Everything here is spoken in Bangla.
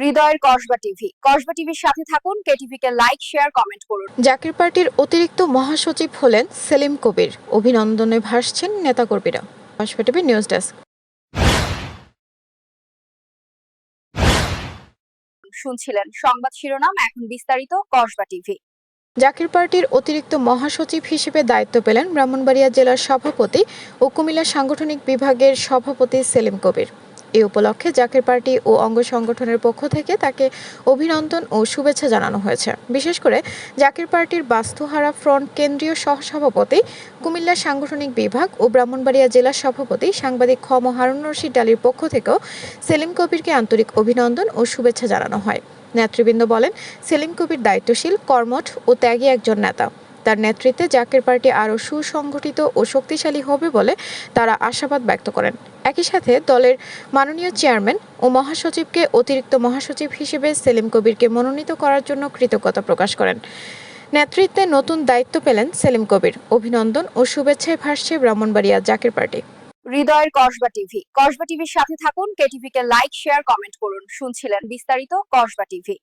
হৃদয়ের কসবা টিভি। কসবা টিভির সাথে থাকুন কে লাইক শেয়ার কমেন্ট করুন। জাকির পার্টির অতিরিক্ত মহাসচিব হলেন সেলিম কবির। অভিনন্দনে ভাসছেন নেতাকর্মীরা। Kasba TV news desk. শুনছিলেন সংবাদ শিরোনাম এখন বিস্তারিত কসবা টিভি। জাকির পার্টির অতিরিক্ত মহাসচিব হিসেবে দায়িত্ব পেলেন ব্রাহ্মণবাড়িয়া জেলার সভাপতি ও কুমিল্লা সাংগঠনিক বিভাগের সভাপতি সেলিম কবির। এ উপলক্ষে জাকির পার্টি ও অঙ্গ সংগঠনের পক্ষ থেকে তাকে অভিনন্দন ও শুভেচ্ছা জানানো হয়েছে। বিশেষ করে জাকির পার্টির বাস্তুহারা ফ্রন্ট কেন্দ্রীয় সহসভাপতি কুমিল্লা সাংগঠনিক বিভাগ ও ব্রাহ্মণবাড়িয়া জেলা সভাপতি সাংবাদিক খম হারুন রশিদ ডালির পক্ষ থেকেও সেলিম কবিরকে আন্তরিক অভিনন্দন ও শুভেচ্ছা জানানো হয়। নেতৃবৃন্দ বলেন, সেলিম কবির দায়িত্বশীল, কর্মঠ ও ত্যাগী একজন নেতা। তার নেতৃত্বে জাকের পার্টি আরও সুসংগঠিত ও শক্তিশালী হবে বলে তারা আশাবাদ ব্যক্ত করেন। একই সাথে দলের মাননীয় চেয়ারম্যান ও মহাসচিবকে অতিরিক্ত মহাসচিব হিসেবে সেলিম কবিরকে মনোনীত করার জন্য কৃতজ্ঞতা প্রকাশ করেন। নেতৃত্বে নতুন দায়িত্ব পেলেন সেলিম কবির। অভিনন্দন ও শুভেচ্ছায় ভাসছে ব্রাহ্মণবাড়িয়া জাকের পার্টি। হৃদয়ের কসবা টিভি। কসবা টিভির সাথে থাকুন, কেটিভিকে লাইক, শেয়ার, কমেন্ট করুন। শুনছিলেন বিস্তারিত কসবা টিভি।